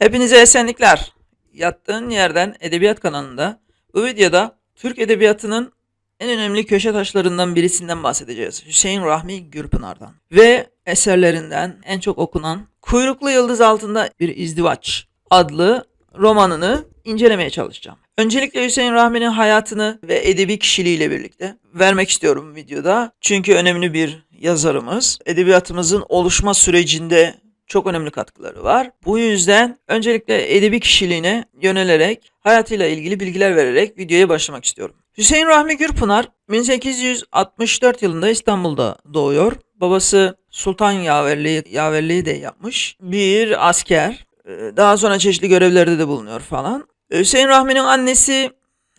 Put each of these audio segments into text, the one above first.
Hepinize esenlikler. Yattığın yerden Edebiyat kanalında bu videoda Türk Edebiyatı'nın en önemli köşe taşlarından birisinden bahsedeceğiz. Hüseyin Rahmi Gürpınar'dan. Ve eserlerinden en çok okunan Kuyruklu Yıldız Altında Bir İzdivaç adlı romanını incelemeye çalışacağım. Öncelikle Hüseyin Rahmi'nin hayatını ve edebi kişiliğiyle birlikte vermek istiyorum videoda. Çünkü önemli bir yazarımız. Edebiyatımızın oluşma sürecinde çok önemli katkıları var. Bu yüzden öncelikle edebi kişiliğine yönelerek hayatıyla ilgili bilgiler vererek videoya başlamak istiyorum. Hüseyin Rahmi Gürpınar 1864 yılında İstanbul'da doğuyor. Babası Sultan Yaverliği, Yaverliği de yapmış. Bir asker. Ee, Daha sonra çeşitli görevlerde de bulunuyor falan. Hüseyin Rahmi'nin annesi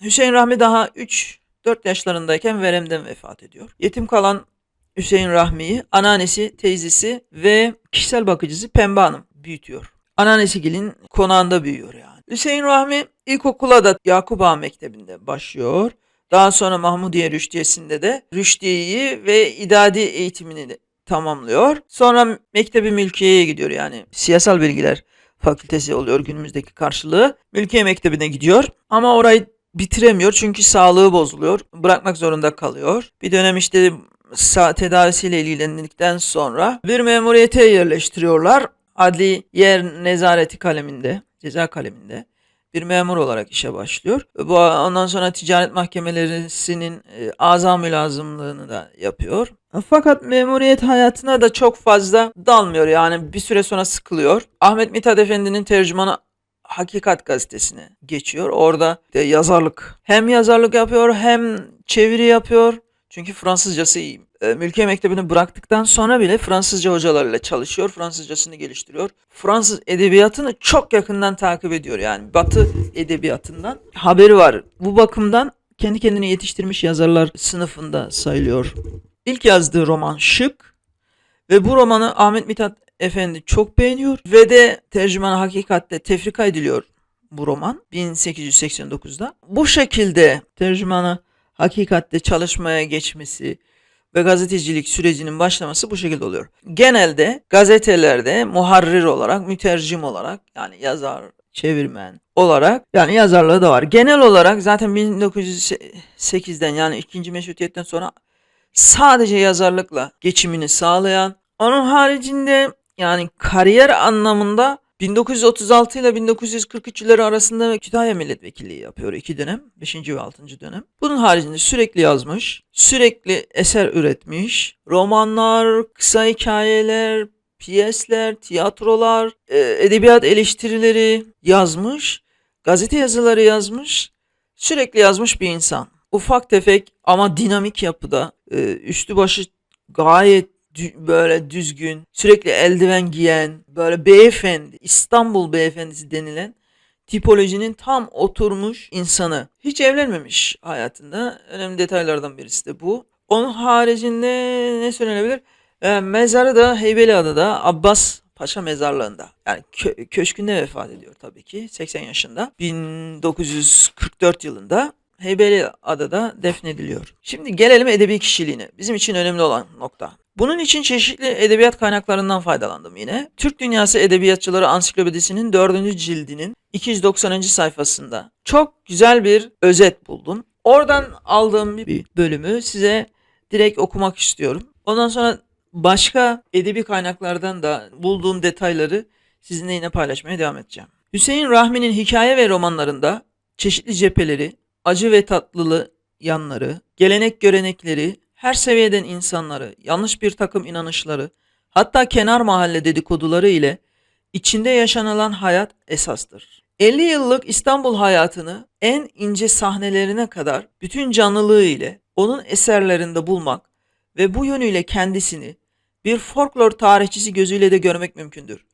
Hüseyin Rahmi daha 3-4 yaşlarındayken veremden vefat ediyor. Yetim kalan Hüseyin Rahmi'yi anneannesi, teyzesi ve kişisel bakıcısı Pembe Hanım büyütüyor. Anneannesi gelin konağında büyüyor yani. Hüseyin Rahmi ilkokula da Yakup Ağa Mektebi'nde başlıyor. Daha sonra Mahmudiye Rüştiyesi'nde de Rüşdiye'yi ve idadi eğitimini de tamamlıyor. Sonra Mektebi Mülkiye'ye gidiyor yani siyasal bilgiler fakültesi oluyor günümüzdeki karşılığı. Mülkiye Mektebi'ne gidiyor ama orayı bitiremiyor çünkü sağlığı bozuluyor. Bırakmak zorunda kalıyor. Bir dönem işte tedavisiyle ilgilendikten sonra bir memuriyete yerleştiriyorlar. Adli yer nezareti kaleminde, ceza kaleminde bir memur olarak işe başlıyor. Bu ondan sonra ticaret mahkemelerinin e, azam mülazımlığını da yapıyor. Fakat memuriyet hayatına da çok fazla dalmıyor yani bir süre sonra sıkılıyor. Ahmet Mithat Efendi'nin tercümanı Hakikat gazetesine geçiyor. Orada de yazarlık. Hem yazarlık yapıyor hem çeviri yapıyor. Çünkü Fransızcası iyi. E, Mülkiye Mektebi'ni bıraktıktan sonra bile Fransızca hocalarıyla çalışıyor. Fransızcasını geliştiriyor. Fransız edebiyatını çok yakından takip ediyor. Yani Batı edebiyatından haberi var. Bu bakımdan kendi kendini yetiştirmiş yazarlar sınıfında sayılıyor. İlk yazdığı roman Şık ve bu romanı Ahmet Mithat Efendi çok beğeniyor ve de tercümanı hakikatte tefrika ediliyor bu roman 1889'da. Bu şekilde tercümanı hakikatte çalışmaya geçmesi ve gazetecilik sürecinin başlaması bu şekilde oluyor. Genelde gazetelerde muharrir olarak, mütercim olarak yani yazar, çevirmen olarak yani yazarlığı da var. Genel olarak zaten 1908'den yani 2. Meşrutiyet'ten sonra sadece yazarlıkla geçimini sağlayan onun haricinde yani kariyer anlamında 1936 ile 1943 yılları arasında Kütahya milletvekilliği yapıyor iki dönem. 5. ve 6. dönem. Bunun haricinde sürekli yazmış, sürekli eser üretmiş. Romanlar, kısa hikayeler, piyesler, tiyatrolar, e, edebiyat eleştirileri yazmış. Gazete yazıları yazmış. Sürekli yazmış bir insan. Ufak tefek ama dinamik yapıda. e, Üstü başı gayet böyle düzgün, sürekli eldiven giyen, böyle beyefendi, İstanbul beyefendisi denilen tipolojinin tam oturmuş insanı. Hiç evlenmemiş hayatında. Önemli detaylardan birisi de bu. Onun haricinde ne söylenebilir? Ee, mezarı da Heybeliada'da Abbas Paşa mezarlığında. Yani kö- köşkünde vefat ediyor tabii ki 80 yaşında. 1944 yılında Heybeliada'da defnediliyor. Şimdi gelelim edebi kişiliğine. Bizim için önemli olan nokta. Bunun için çeşitli edebiyat kaynaklarından faydalandım yine. Türk Dünyası Edebiyatçıları Ansiklopedisi'nin 4. cildinin 290. sayfasında çok güzel bir özet buldum. Oradan aldığım bir bölümü size direkt okumak istiyorum. Ondan sonra başka edebi kaynaklardan da bulduğum detayları sizinle yine paylaşmaya devam edeceğim. Hüseyin Rahmi'nin hikaye ve romanlarında çeşitli cepheleri, acı ve tatlılı yanları, gelenek görenekleri, her seviyeden insanları, yanlış bir takım inanışları, hatta kenar mahalle dedikoduları ile içinde yaşanılan hayat esastır. 50 yıllık İstanbul hayatını en ince sahnelerine kadar bütün canlılığı ile onun eserlerinde bulmak ve bu yönüyle kendisini bir folklor tarihçisi gözüyle de görmek mümkündür.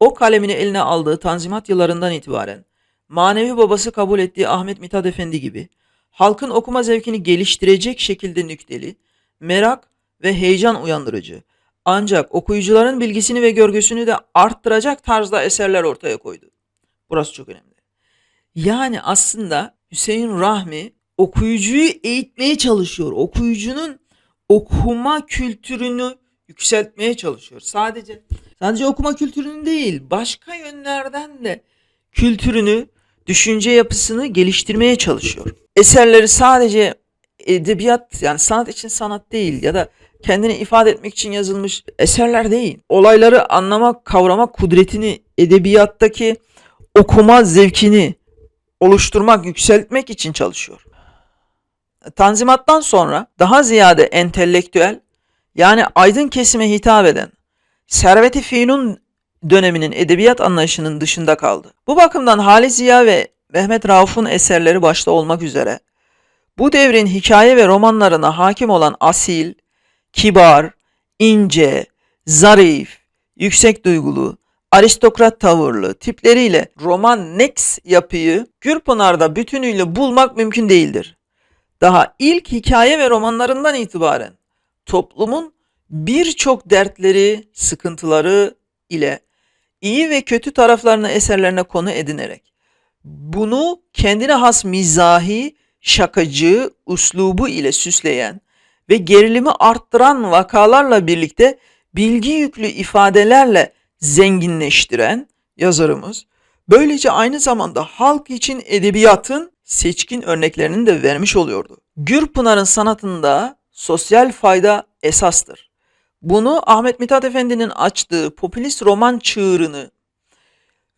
O kalemini eline aldığı Tanzimat yıllarından itibaren manevi babası kabul ettiği Ahmet Mithat Efendi gibi halkın okuma zevkini geliştirecek şekilde nükteli, merak ve heyecan uyandırıcı ancak okuyucuların bilgisini ve görgüsünü de arttıracak tarzda eserler ortaya koydu. Burası çok önemli. Yani aslında Hüseyin Rahmi okuyucuyu eğitmeye çalışıyor. Okuyucunun okuma kültürünü yükseltmeye çalışıyor. Sadece sadece okuma kültürünü değil, başka yönlerden de kültürünü, düşünce yapısını geliştirmeye çalışıyor. Eserleri sadece edebiyat yani sanat için sanat değil ya da kendini ifade etmek için yazılmış eserler değil. Olayları anlamak, kavramak kudretini, edebiyattaki okuma zevkini oluşturmak, yükseltmek için çalışıyor. Tanzimattan sonra daha ziyade entelektüel yani aydın kesime hitap eden Servet-i döneminin edebiyat anlayışının dışında kaldı. Bu bakımdan Halis Ziya ve Mehmet Rauf'un eserleri başta olmak üzere bu devrin hikaye ve romanlarına hakim olan asil, kibar, ince, zarif, yüksek duygulu, aristokrat tavırlı tipleriyle roman nex yapıyı Gürpınar'da bütünüyle bulmak mümkün değildir. Daha ilk hikaye ve romanlarından itibaren toplumun birçok dertleri, sıkıntıları ile iyi ve kötü taraflarını eserlerine konu edinerek bunu kendine has mizahi, şakacı, uslubu ile süsleyen ve gerilimi arttıran vakalarla birlikte bilgi yüklü ifadelerle zenginleştiren yazarımız böylece aynı zamanda halk için edebiyatın seçkin örneklerini de vermiş oluyordu. Gürpınar'ın sanatında sosyal fayda esastır. Bunu Ahmet Mithat Efendi'nin açtığı popülist roman çığırını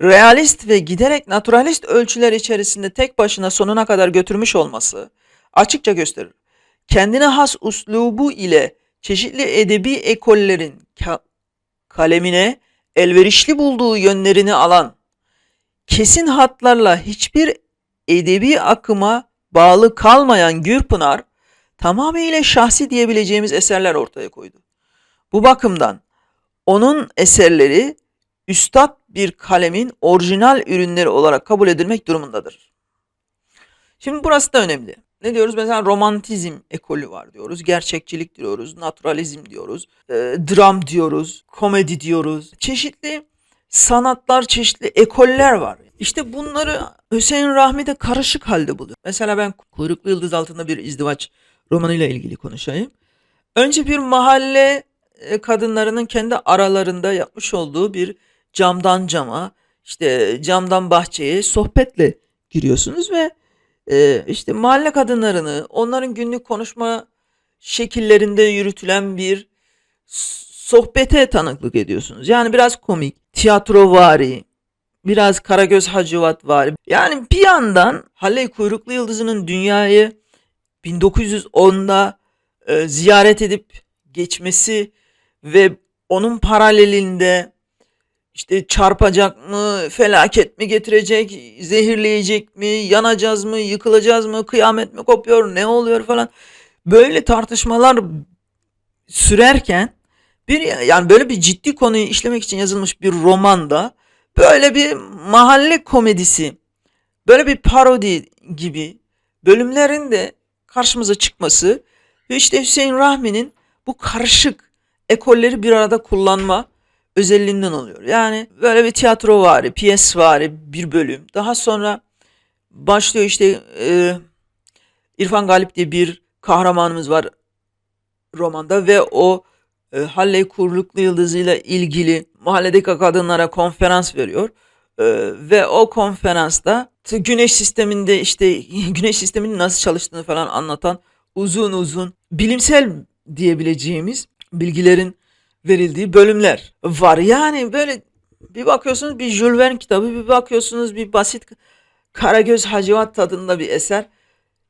realist ve giderek naturalist ölçüler içerisinde tek başına sonuna kadar götürmüş olması açıkça gösterir. Kendine has uslubu ile çeşitli edebi ekollerin ka- kalemine elverişli bulduğu yönlerini alan, kesin hatlarla hiçbir edebi akıma bağlı kalmayan Gürpınar, tamamıyla şahsi diyebileceğimiz eserler ortaya koydu. Bu bakımdan onun eserleri üstad bir kalemin orijinal ürünleri olarak kabul edilmek durumundadır. Şimdi burası da önemli. Ne diyoruz? Mesela romantizm ekolü var diyoruz. Gerçekçilik diyoruz. Naturalizm diyoruz. e, dram diyoruz. Komedi diyoruz. Çeşitli sanatlar, çeşitli ekoller var. İşte bunları Hüseyin Rahmi de karışık halde buluyor. Mesela ben Kuyruklu Yıldız Altında Bir İzdivaç romanıyla ilgili konuşayım. Önce bir mahalle kadınlarının kendi aralarında yapmış olduğu bir camdan cama, işte camdan bahçeye sohbetle giriyorsunuz ve e, işte mahalle kadınlarını, onların günlük konuşma şekillerinde yürütülen bir sohbete tanıklık ediyorsunuz. Yani biraz komik, tiyatrovari, biraz Karagöz Hacivat var. Yani bir yandan Halley Kuyruklu Yıldızı'nın dünyayı 1910'da e, ziyaret edip geçmesi ve onun paralelinde işte çarpacak mı, felaket mi getirecek, zehirleyecek mi, yanacağız mı, yıkılacağız mı, kıyamet mi kopuyor, ne oluyor falan. Böyle tartışmalar sürerken bir yani böyle bir ciddi konuyu işlemek için yazılmış bir romanda böyle bir mahalle komedisi, böyle bir parodi gibi bölümlerin de karşımıza çıkması ve işte Hüseyin Rahmi'nin bu karışık ekolleri bir arada kullanma özelliğinden oluyor. Yani böyle bir tiyatro vari, piyes vari bir bölüm. Daha sonra başlıyor işte e, İrfan Galip diye bir kahramanımız var romanda ve o e, Halley Kuyruklu Yıldızı'yla ilgili mahalledeki kadınlara konferans veriyor. E, ve o konferansta güneş sisteminde işte güneş sisteminin nasıl çalıştığını falan anlatan uzun uzun bilimsel diyebileceğimiz bilgilerin verildiği bölümler var. Yani böyle bir bakıyorsunuz bir Jules Verne kitabı, bir bakıyorsunuz bir basit Karagöz Hacivat tadında bir eser.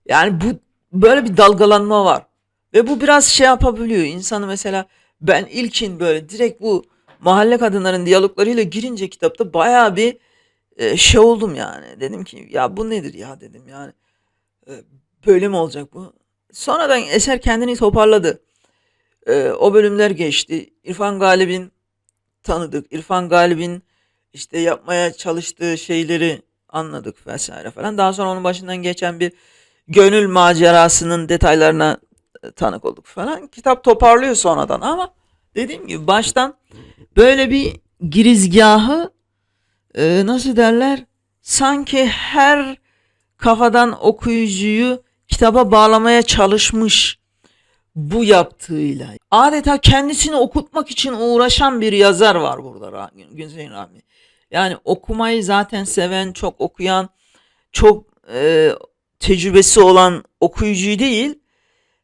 Yani bu böyle bir dalgalanma var. Ve bu biraz şey yapabiliyor. İnsanı mesela ben ilkin böyle direkt bu mahalle kadınların diyaloglarıyla girince kitapta bayağı bir e, şey oldum yani. Dedim ki ya bu nedir ya dedim yani. E, böyle mi olacak bu? Sonradan eser kendini toparladı. E, o bölümler geçti. İrfan Galip'in tanıdık. İrfan Galip'in işte yapmaya çalıştığı şeyleri anladık vesaire falan. Daha sonra onun başından geçen bir gönül macerasının detaylarına e, tanık olduk falan. Kitap toparlıyor sonradan ama dediğim gibi baştan böyle bir girizgahı e, nasıl derler sanki her kafadan okuyucuyu kitaba bağlamaya çalışmış bu yaptığıyla. adeta kendisini okutmak için uğraşan bir yazar var burada Ra- Hüseyin Rahmi. Yani okumayı zaten seven, çok okuyan, çok e, tecrübesi olan okuyucuyu değil,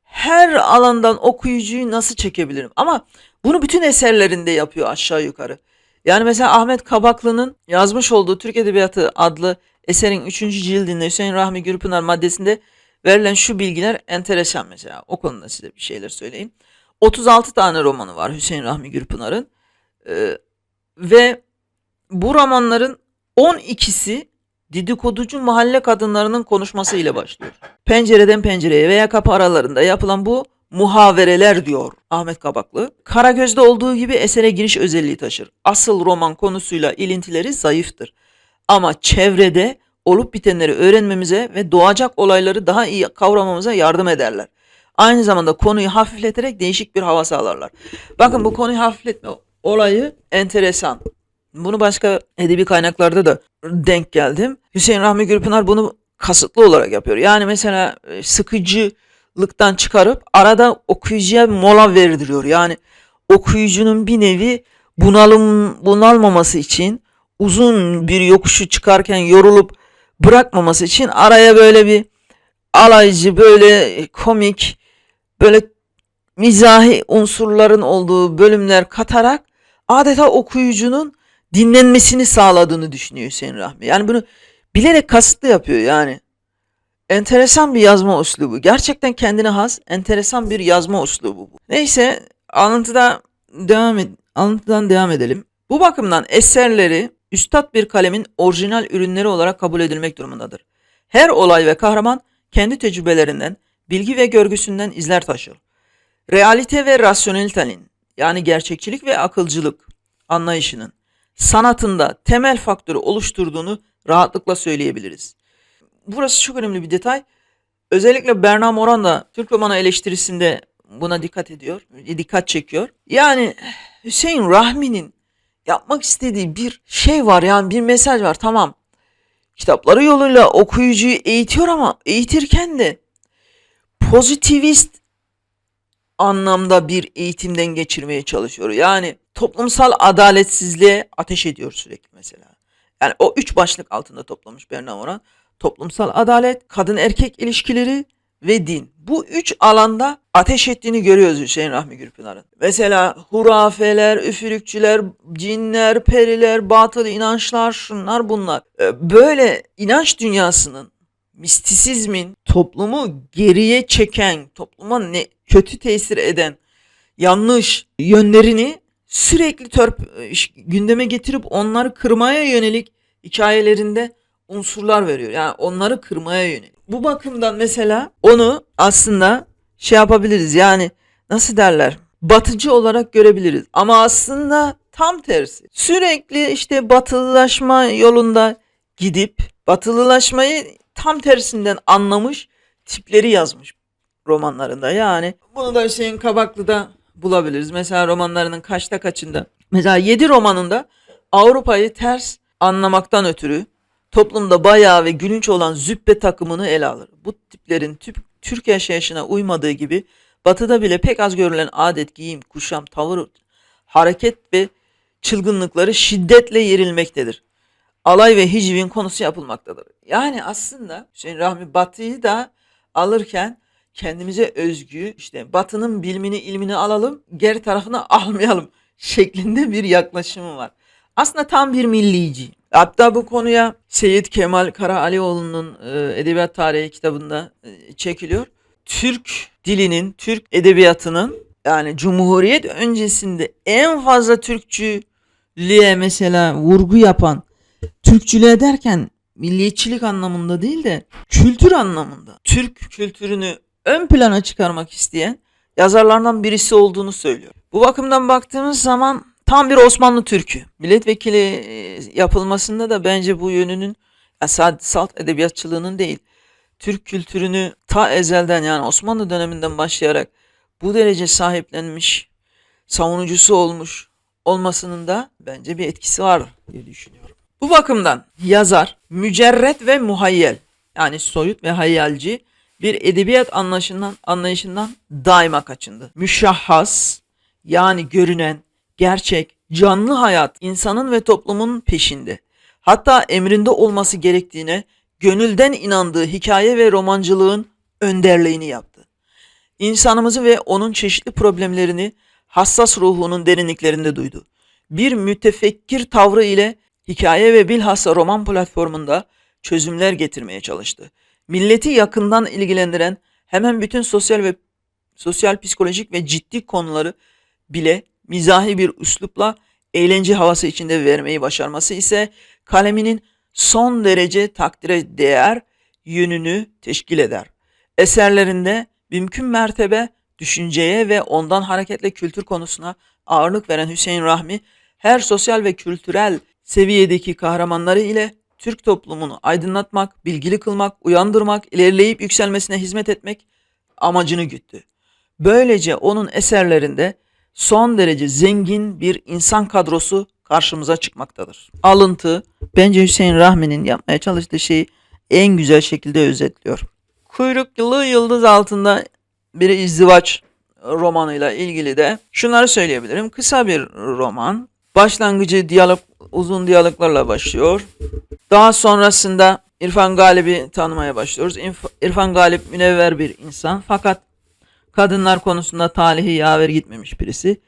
her alandan okuyucuyu nasıl çekebilirim? Ama bunu bütün eserlerinde yapıyor aşağı yukarı. Yani mesela Ahmet Kabaklı'nın yazmış olduğu Türk Edebiyatı adlı eserin 3. cildinde Hüseyin Rahmi Gürpınar maddesinde verilen şu bilgiler enteresan mesela. O konuda size bir şeyler söyleyeyim. 36 tane romanı var Hüseyin Rahmi Gürpınar'ın. Ee, ve bu romanların 12'si dedikoducu mahalle kadınlarının konuşması ile başlıyor. Pencereden pencereye veya kapı aralarında yapılan bu muhavereler diyor Ahmet Kabaklı. Karagöz'de olduğu gibi esere giriş özelliği taşır. Asıl roman konusuyla ilintileri zayıftır. Ama çevrede olup bitenleri öğrenmemize ve doğacak olayları daha iyi kavramamıza yardım ederler. Aynı zamanda konuyu hafifleterek değişik bir hava sağlarlar. Bakın bu konuyu hafifletme olayı enteresan. Bunu başka edebi kaynaklarda da denk geldim. Hüseyin Rahmi Gürpınar bunu kasıtlı olarak yapıyor. Yani mesela e, sıkıcılıktan çıkarıp arada okuyucuya mola verdiriyor. Yani okuyucunun bir nevi bunalım bunalmaması için uzun bir yokuşu çıkarken yorulup bırakmaması için araya böyle bir alaycı böyle komik böyle mizahi unsurların olduğu bölümler katarak adeta okuyucunun dinlenmesini sağladığını düşünüyor Hüseyin Rahmi. Yani bunu bilerek kasıtlı yapıyor yani. Enteresan bir yazma üslubu. Gerçekten kendine has, enteresan bir yazma üslubu bu. Neyse, alıntıda devam ed alıntıdan devam edelim. Bu bakımdan eserleri üstad bir kalemin orijinal ürünleri olarak kabul edilmek durumundadır. Her olay ve kahraman kendi tecrübelerinden, bilgi ve görgüsünden izler taşır. Realite ve rasyonelitenin yani gerçekçilik ve akılcılık anlayışının sanatında temel faktörü oluşturduğunu rahatlıkla söyleyebiliriz. Burası çok önemli bir detay. Özellikle Berna Moran da Türk romanı eleştirisinde buna dikkat ediyor, dikkat çekiyor. Yani Hüseyin Rahmi'nin yapmak istediği bir şey var yani bir mesaj var tamam. Kitapları yoluyla okuyucuyu eğitiyor ama eğitirken de pozitivist anlamda bir eğitimden geçirmeye çalışıyor. Yani toplumsal adaletsizliğe ateş ediyor sürekli mesela. Yani o üç başlık altında toplamış Berna Moran. Toplumsal adalet, kadın erkek ilişkileri ve din. Bu üç alanda ateş ettiğini görüyoruz Hüseyin Rahmi Gürpınar'ın. Mesela hurafeler, üfürükçüler, cinler, periler, batıl inançlar, şunlar bunlar. Ee, Böyle inanç dünyasının, mistisizmin toplumu geriye çeken, topluma ne kötü tesir eden yanlış yönlerini sürekli törp gündeme getirip onları kırmaya yönelik hikayelerinde unsurlar veriyor. Yani onları kırmaya yönelik. Bu bakımdan mesela onu aslında şey yapabiliriz. Yani nasıl derler? Batıcı olarak görebiliriz. Ama aslında tam tersi. Sürekli işte batılılaşma yolunda gidip batılılaşmayı tam tersinden anlamış tipleri yazmış romanlarında. Yani bunu da Hüseyin Kabaklı'da bulabiliriz. Mesela romanlarının kaçta kaçında. Mesela 7 romanında Avrupa'yı ters anlamaktan ötürü toplumda bayağı ve gülünç olan züppe takımını ele alır. Bu tiplerin tüp, Türk yaşayışına uymadığı gibi batıda bile pek az görülen adet, giyim, kuşam, tavır, hareket ve çılgınlıkları şiddetle yerilmektedir. Alay ve hicvin konusu yapılmaktadır. Yani aslında Hüseyin Rahmi Batı'yı da alırken kendimize özgü işte batının bilmini ilmini alalım geri tarafını almayalım şeklinde bir yaklaşımı var. Aslında tam bir millici. Hatta bu konuya Seyit Kemal Karahalioğlu'nun e, Edebiyat Tarihi kitabında e, çekiliyor. Türk dilinin, Türk edebiyatının yani Cumhuriyet öncesinde en fazla Türkçülüğe mesela vurgu yapan Türkçülüğe derken milliyetçilik anlamında değil de kültür anlamında Türk kültürünü ön plana çıkarmak isteyen yazarlardan birisi olduğunu söylüyor. Bu bakımdan baktığımız zaman tam bir Osmanlı Türk'ü. Milletvekili e, yapılmasında da bence bu yönünün yani salt edebiyatçılığının değil, Türk kültürünü ta ezelden yani Osmanlı döneminden başlayarak bu derece sahiplenmiş, savunucusu olmuş olmasının da bence bir etkisi var diye düşünüyorum. Bu bakımdan yazar mücerret ve muhayyel yani soyut ve hayalci bir edebiyat anlayışından, anlayışından daima kaçındı. Müşahhas yani görünen, gerçek, canlı hayat insanın ve toplumun peşinde. Hatta emrinde olması gerektiğine gönülden inandığı hikaye ve romancılığın önderliğini yaptı. İnsanımızı ve onun çeşitli problemlerini hassas ruhunun derinliklerinde duydu. Bir mütefekkir tavrı ile hikaye ve bilhassa roman platformunda çözümler getirmeye çalıştı. Milleti yakından ilgilendiren hemen bütün sosyal ve sosyal psikolojik ve ciddi konuları bile mizahi bir üslupla eğlence havası içinde vermeyi başarması ise kaleminin son derece takdire değer yönünü teşkil eder. Eserlerinde mümkün mertebe düşünceye ve ondan hareketle kültür konusuna ağırlık veren Hüseyin Rahmi her sosyal ve kültürel seviyedeki kahramanları ile Türk toplumunu aydınlatmak, bilgili kılmak, uyandırmak, ilerleyip yükselmesine hizmet etmek amacını güttü. Böylece onun eserlerinde son derece zengin bir insan kadrosu karşımıza çıkmaktadır. Alıntı bence Hüseyin Rahmi'nin yapmaya çalıştığı şeyi en güzel şekilde özetliyor. Kuyruklu Yıldız altında bir izdivaç romanıyla ilgili de şunları söyleyebilirim. Kısa bir roman. Başlangıcı diyalog, uzun diyaloglarla başlıyor. Daha sonrasında İrfan Galip'i tanımaya başlıyoruz. İrf- İrfan Galip münevver bir insan fakat kadınlar konusunda talihi yaver gitmemiş birisi.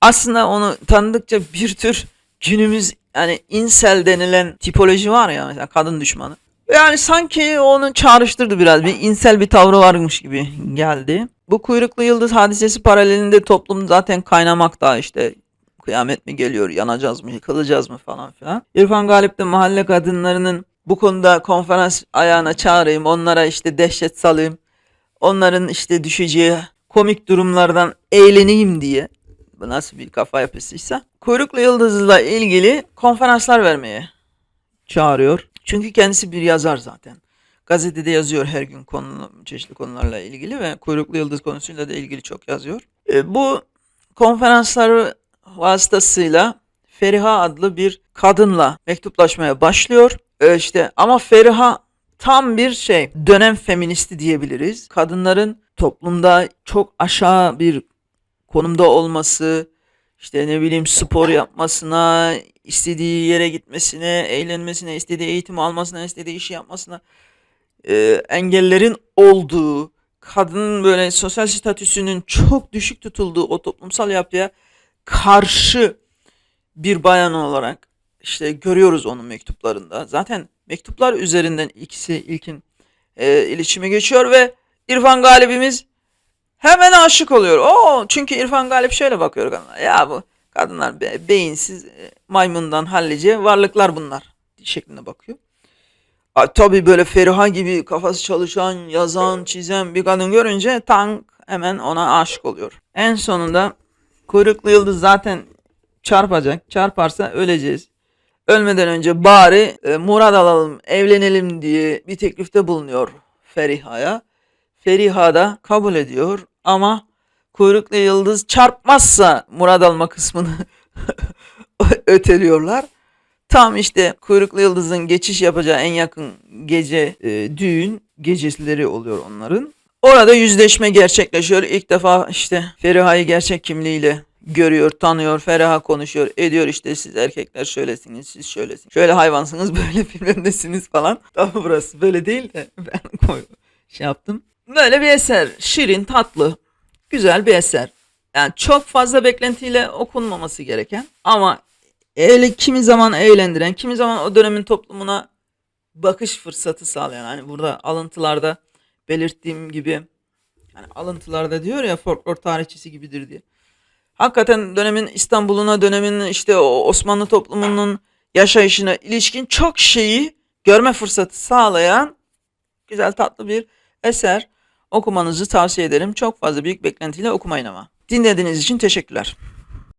Aslında onu tanıdıkça bir tür günümüz yani insel denilen tipoloji var ya mesela kadın düşmanı. Yani sanki onu çağrıştırdı biraz bir insel bir tavrı varmış gibi geldi. Bu kuyruklu yıldız hadisesi paralelinde toplum zaten kaynamakta işte kıyamet mi geliyor yanacağız mı yıkılacağız mı falan filan. İrfan Galip de mahalle kadınlarının bu konuda konferans ayağına çağırayım onlara işte dehşet salayım. Onların işte düşeceği komik durumlardan eğleneyim diye bu nasıl bir kafa yapısıysa kuyruklu yıldızla ilgili konferanslar vermeye çağırıyor. Çünkü kendisi bir yazar zaten. Gazetede yazıyor her gün konu, çeşitli konularla ilgili ve kuyruklu yıldız konusuyla da ilgili çok yazıyor. E, bu konferansları vasıtasıyla Feriha adlı bir kadınla mektuplaşmaya başlıyor. E, işte ama Feriha tam bir şey dönem feministi diyebiliriz. Kadınların toplumda çok aşağı bir konumda olması, işte ne bileyim spor yapmasına, istediği yere gitmesine, eğlenmesine, istediği eğitim almasına, istediği işi yapmasına e, engellerin olduğu, kadının böyle sosyal statüsünün çok düşük tutulduğu o toplumsal yapıya karşı bir bayan olarak işte görüyoruz onun mektuplarında. Zaten mektuplar üzerinden ikisi ilkin e, iletişime geçiyor ve İrfan Galibimiz hemen aşık oluyor. O çünkü İrfan Galip şöyle bakıyor kadına. Ya bu kadınlar be- beyinsiz e, maymundan hallice varlıklar bunlar şeklinde bakıyor. A, tabii böyle Feriha gibi kafası çalışan, yazan, çizen bir kadın görünce tank hemen ona aşık oluyor. En sonunda kuyruklu yıldız zaten çarpacak. Çarparsa öleceğiz. Ölmeden önce bari e, murad alalım, evlenelim diye bir teklifte bulunuyor Feriha'ya. Feriha da kabul ediyor ama kuyruklu yıldız çarpmazsa murad alma kısmını öteliyorlar. Tam işte kuyruklu yıldızın geçiş yapacağı en yakın gece e, düğün geceleri oluyor onların. Orada yüzleşme gerçekleşiyor. İlk defa işte Feriha'yı gerçek kimliğiyle görüyor, tanıyor, Feriha konuşuyor, ediyor işte siz erkekler şöylesiniz, siz şöylesiniz. Şöyle hayvansınız, böyle bilmem nesiniz falan. Tabi burası böyle değil de ben koy şey yaptım. Böyle bir eser. Şirin, tatlı, güzel bir eser. Yani çok fazla beklentiyle okunmaması gereken ama öyle kimi zaman eğlendiren, kimi zaman o dönemin toplumuna bakış fırsatı sağlayan. Hani burada alıntılarda belirttiğim gibi yani alıntılarda diyor ya folklor tarihçisi gibidir diye. Hakikaten dönemin İstanbul'una, dönemin işte Osmanlı toplumunun yaşayışına ilişkin çok şeyi görme fırsatı sağlayan güzel tatlı bir eser. Okumanızı tavsiye ederim. Çok fazla büyük beklentiyle okumayın ama. Dinlediğiniz için teşekkürler.